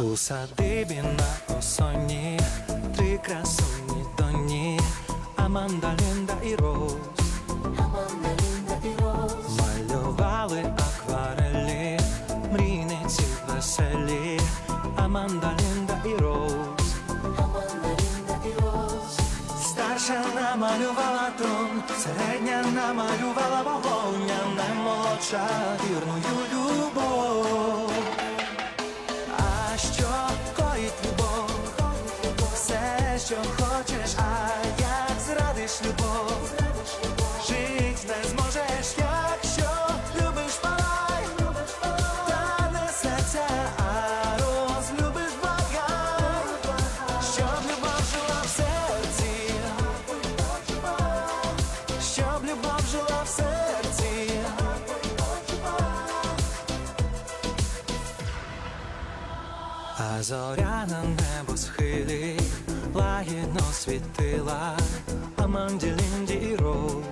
У садибі на осоні три красуні доні Аманда, Лінда і Роуз Малювали акварелі, мрійниці веселі Аманда, Лінда і Роуз Старша намалювала трон, середня намалювала вогонь, а наймолодша вірною любов. Що хочеш, а як зрадиш любов? Жить не зможеш, якщо любиш палай, та не серця, а розлюбиш багай, щоб любов жила в серці, щоб любов жила в серці. А зоря на небосхилі лагідно світила Аманді, Лінді і Роуз.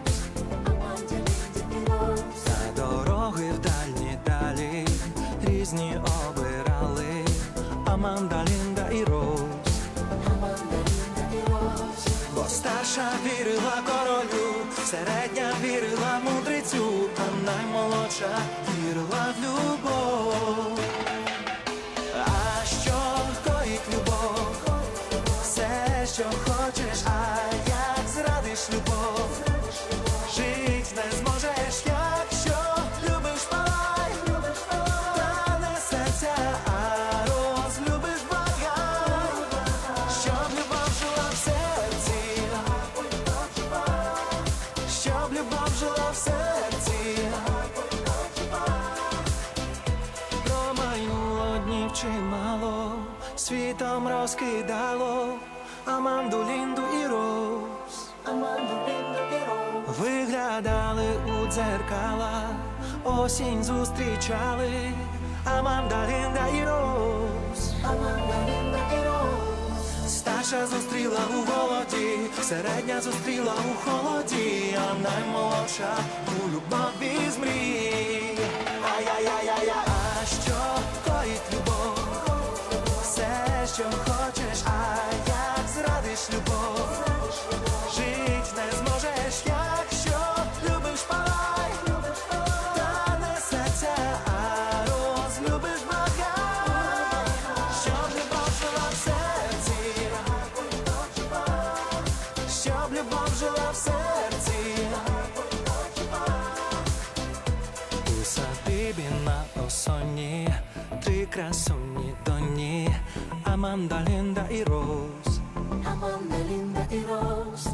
Та дороги в дальні далі різні обирали Аманда, Лінда і Роуз. Бо старша вірила королю, середня вірила мудрецю, а наймолодша вірила в любов. Що хочеш, а як зрадиш любов? Жить не зможеш, якщо любиш палай, та не серця, а розлюбиш багай, щоб любов жила в серці, щоб любов жила в серці. Промайнуло днів чимало, світом розкидало Аманду, Лінду і Роуз. Виглядали у дзеркала, осінь зустрічали. Аманда, Лінда і Роуз. Старша зустріла у голоді, середня зустріла у холоді, а наймолодша у любові з мрій. Ай-яй-яй-яй-яй, а що коїть любов? Все, що хочеш, а любов жила в серці. У садибі на осоні, три красуні доні, Аманда, Лінда і Роз. Аманда, Лінда і Роз.